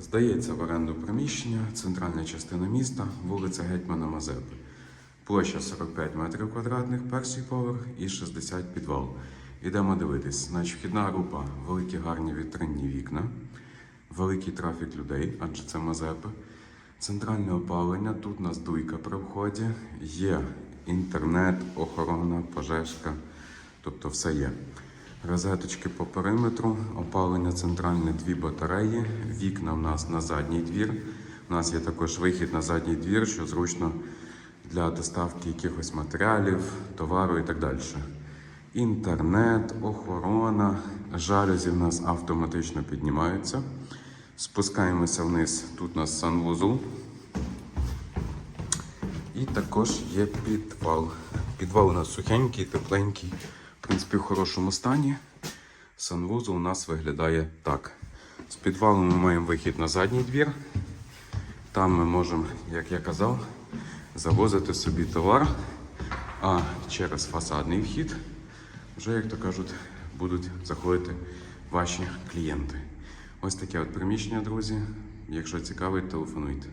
Здається в оренду приміщення, центральна частина міста, вулиця Гетьмана Мазепи. Площа 45 метрів квадратних, перший поверх і 60 підвал. Ідемо дивитись. Значить, вхідна група, великі гарні вітринні вікна, великий трафік людей, адже це Мазепи. Центральне опалення, тут у нас дуйка при вході, є інтернет, охорона, пожежка, тобто все є. Розеточки по периметру, опалення центральне, дві батареї, вікна в нас на задній двір. У нас є також вихід на задній двір, що зручно для доставки якихось матеріалів, товару і так далі. Інтернет, охорона, жалюзі в нас автоматично піднімаються. Спускаємося вниз. Тут у нас санвузол. І також є підвал. Підвал у нас сухенький, тепленький, в принципі, в хорошому стані. Санвузол у нас виглядає так. З підвалу ми маємо вихід на задній двір. Там ми можемо, як я казав, завозити собі товар, а через фасадний вхід вже, як то кажуть, будуть заходити ваші клієнти. Ось таке от приміщення, друзі. Якщо цікавить, телефонуйте.